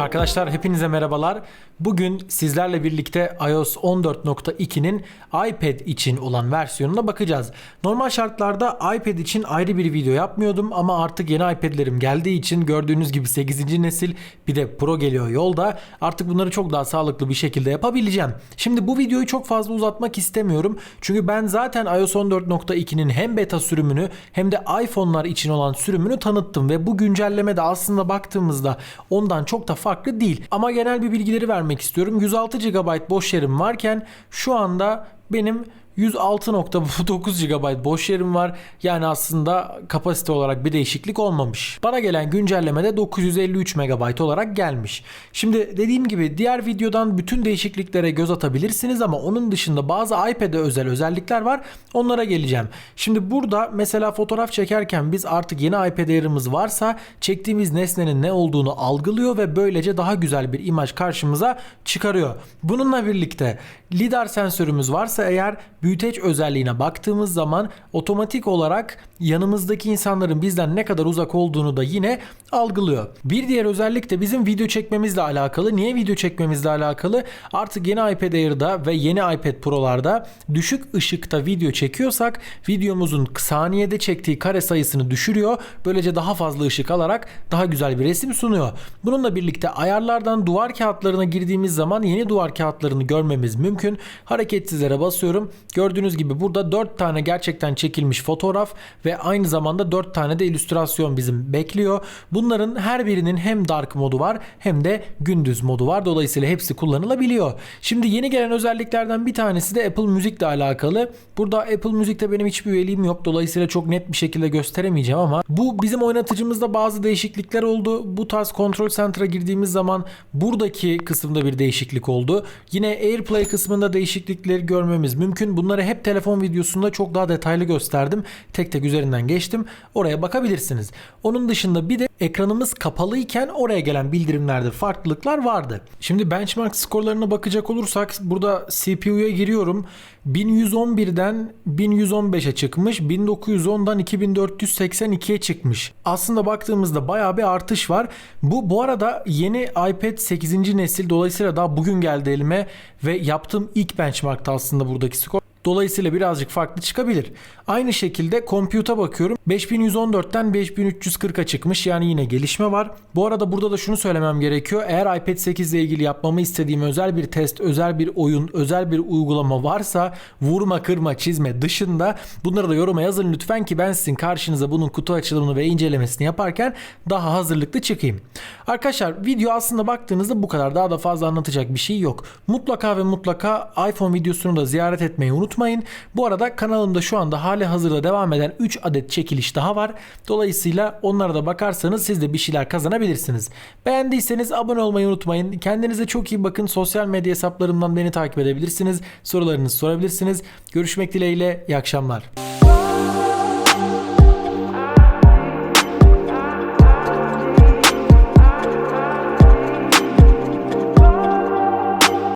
Arkadaşlar hepinize merhabalar. Bugün sizlerle birlikte iOS 14.2'nin iPad için olan versiyonuna bakacağız. Normal şartlarda iPad için ayrı bir video yapmıyordum ama artık yeni iPad'lerim geldiği için gördüğünüz gibi 8. nesil bir de Pro geliyor yolda. Artık bunları çok daha sağlıklı bir şekilde yapabileceğim. Şimdi bu videoyu çok fazla uzatmak istemiyorum. Çünkü ben zaten iOS 14.2'nin hem beta sürümünü hem de iPhone'lar için olan sürümünü tanıttım ve bu güncelleme de aslında baktığımızda ondan çok da farklı değil. Ama genel bir bilgileri vermek istiyorum. 106 GB boş yerim varken şu anda benim 106.9 GB boş yerim var. Yani aslında kapasite olarak bir değişiklik olmamış. Bana gelen güncellemede 953 MB olarak gelmiş. Şimdi dediğim gibi diğer videodan bütün değişikliklere göz atabilirsiniz ama onun dışında bazı iPad'e özel özellikler var. Onlara geleceğim. Şimdi burada mesela fotoğraf çekerken biz artık yeni iPad Air'ımız varsa çektiğimiz nesnenin ne olduğunu algılıyor ve böylece daha güzel bir imaj karşımıza çıkarıyor. Bununla birlikte lidar sensörümüz varsa eğer büyüteç özelliğine baktığımız zaman otomatik olarak yanımızdaki insanların bizden ne kadar uzak olduğunu da yine algılıyor. Bir diğer özellik de bizim video çekmemizle alakalı. Niye video çekmemizle alakalı? Artık yeni iPad Air'da ve yeni iPad Pro'larda düşük ışıkta video çekiyorsak videomuzun saniyede çektiği kare sayısını düşürüyor. Böylece daha fazla ışık alarak daha güzel bir resim sunuyor. Bununla birlikte ayarlardan duvar kağıtlarına girdiğimiz zaman yeni duvar kağıtlarını görmemiz mümkün. Hareketsizlere basıyorum. Gördüğünüz gibi burada 4 tane gerçekten çekilmiş fotoğraf ve aynı zamanda 4 tane de illüstrasyon bizim bekliyor. Bunların her birinin hem dark modu var hem de gündüz modu var. Dolayısıyla hepsi kullanılabiliyor. Şimdi yeni gelen özelliklerden bir tanesi de Apple Müzik ile alakalı. Burada Apple Müzik'te benim hiçbir üyeliğim yok. Dolayısıyla çok net bir şekilde gösteremeyeceğim ama bu bizim oynatıcımızda bazı değişiklikler oldu. Bu tarz Control Center'a girdiğimiz zaman buradaki kısımda bir değişiklik oldu. Yine AirPlay kısmında değişiklikleri görmemiz mümkün. Bunları hep telefon videosunda çok daha detaylı gösterdim. Tek tek üzerinden geçtim. Oraya bakabilirsiniz. Onun dışında bir de ekranımız kapalıyken oraya gelen bildirimlerde farklılıklar vardı. Şimdi benchmark skorlarına bakacak olursak burada CPU'ya giriyorum. 1111'den 1115'e çıkmış. 1910'dan 2482'ye çıkmış. Aslında baktığımızda bayağı bir artış var. Bu bu arada yeni iPad 8. nesil dolayısıyla daha bugün geldi elime ve yaptığım ilk benchmarkta aslında buradaki skor. Dolayısıyla birazcık farklı çıkabilir. Aynı şekilde compute'a bakıyorum. 5114'ten 5340'a çıkmış. Yani yine gelişme var. Bu arada burada da şunu söylemem gerekiyor. Eğer iPad 8 ile ilgili yapmamı istediğim özel bir test, özel bir oyun, özel bir uygulama varsa vurma, kırma, çizme dışında bunları da yoruma yazın lütfen ki ben sizin karşınıza bunun kutu açılımını ve incelemesini yaparken daha hazırlıklı çıkayım. Arkadaşlar video aslında baktığınızda bu kadar. Daha da fazla anlatacak bir şey yok. Mutlaka ve mutlaka iPhone videosunu da ziyaret etmeyi unutmayın. Bu arada kanalımda şu anda hali hazırda devam eden 3 adet çekiliş daha var. Dolayısıyla onlara da bakarsanız siz de bir şeyler kazanabilirsiniz. Beğendiyseniz abone olmayı unutmayın. Kendinize çok iyi bakın. Sosyal medya hesaplarımdan beni takip edebilirsiniz. Sorularınızı sorabilirsiniz. Görüşmek dileğiyle. İyi akşamlar.